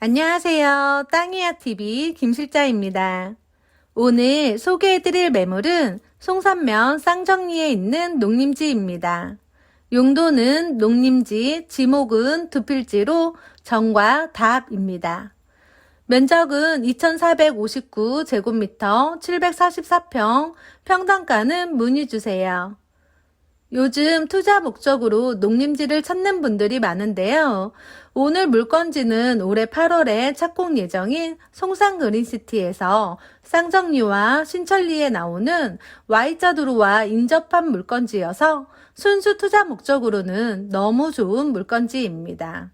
안녕하세요. 땅이야TV 김실자입니다. 오늘 소개해드릴 매물은 송산면 쌍정리에 있는 농림지입니다. 용도는 농림지, 지목은 두 필지로 정과 답입니다. 면적은 2459제곱미터 744평, 평당가는 문의 주세요. 요즘 투자 목적으로 농림지를 찾는 분들이 많은데요. 오늘 물건지는 올해 8월에 착공 예정인 송산 그린시티에서 쌍정리와 신천리에 나오는 Y자 도로와 인접한 물건지여서 순수 투자 목적으로는 너무 좋은 물건지입니다.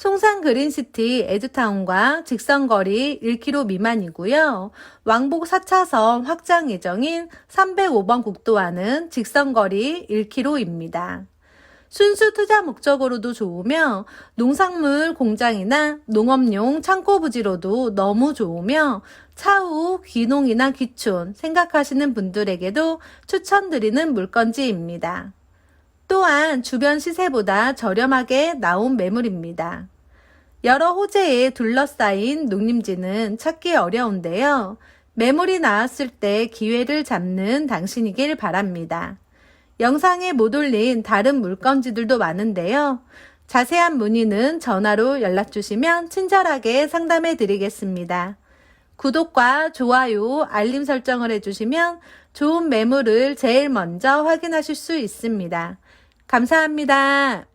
송산 그린시티 에드타운과 직선거리 1km 미만이고요. 왕복 4차선 확장 예정인 305번 국도와는 직선거리 1km입니다. 순수 투자 목적으로도 좋으며 농산물 공장이나 농업용 창고 부지로도 너무 좋으며 차후 귀농이나 귀촌 생각하시는 분들에게도 추천드리는 물건지입니다. 또한 주변 시세보다 저렴하게 나온 매물입니다. 여러 호재에 둘러싸인 농림지는 찾기 어려운데요. 매물이 나왔을 때 기회를 잡는 당신이길 바랍니다. 영상에 못 올린 다른 물건지들도 많은데요. 자세한 문의는 전화로 연락 주시면 친절하게 상담해 드리겠습니다. 구독과 좋아요, 알림 설정을 해주시면 좋은 매물을 제일 먼저 확인하실 수 있습니다. 감사합니다.